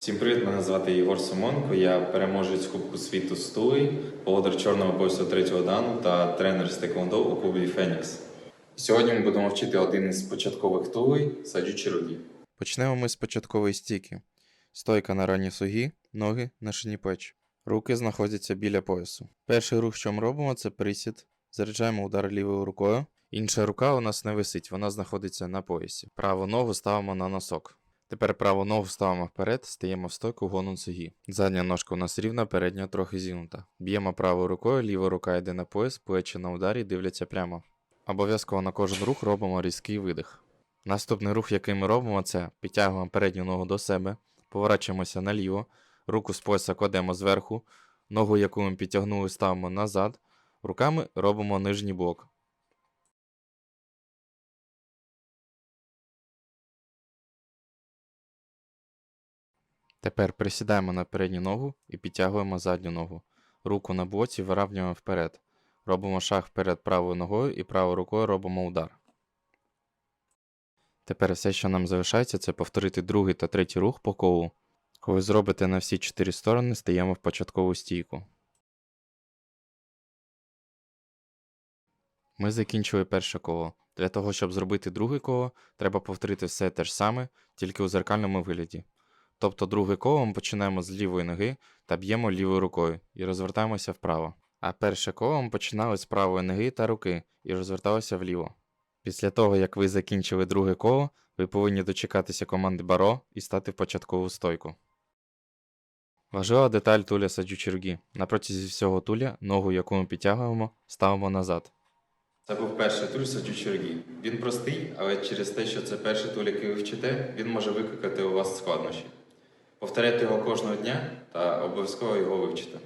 Всім привіт, мене звати Єгор Симонко. Я переможець Кубку світу Тули, володар чорного поясу третього дану та тренер з теквондо у клубі Фенікс. Сьогодні ми будемо вчити один із початкових тулей саджучі руді. Почнемо ми з початкової стійки. Стойка на ранній сугі, ноги на шині плеч. Руки знаходяться біля поясу. Перший рух, що ми робимо, це присід. Заряджаємо удар лівою рукою. Інша рука у нас не висить, вона знаходиться на поясі. Праву ногу ставимо на носок. Тепер праву ногу ставимо вперед, стаємо в стойку гону цугі. Задня ножка у нас рівна, передня трохи зігнута. Б'ємо правою рукою, ліва рука йде на пояс, плечі на ударі дивляться прямо. Обов'язково на кожен рух робимо різкий видих. Наступний рух, який ми робимо, це підтягуємо передню ногу до себе, поворачуємося наліво, руку з пояса кладемо зверху, ногу, яку ми підтягнули, ставимо назад, руками робимо нижній блок. Тепер присідаємо на передню ногу і підтягуємо задню ногу. Руку на боці виравнюємо вперед. Робимо шаг вперед правою ногою і правою рукою робимо удар. Тепер все, що нам залишається, це повторити другий та третій рух по колу. Коли зробите на всі чотири сторони, стаємо в початкову стійку. Ми закінчили перше коло. Для того, щоб зробити друге коло, треба повторити все те ж саме, тільки у зеркальному вигляді. Тобто друге коло ми починаємо з лівої ноги та б'ємо лівою рукою і розвертаємося вправо. А перше коло ми починали з правої ноги та руки і розверталися вліво. Після того, як ви закінчили друге коло, ви повинні дочекатися команди Баро і стати в початкову стойку. Важлива деталь туля саджучі руки. На протязі всього туля ногу, яку ми підтягуємо, ставимо назад. Це був перший туль саджучі руді. Він простий, але через те, що це перший туль, який ви вчите, він може викликати у вас складнощі. Повторяйте його кожного дня та обов'язково його вивчите.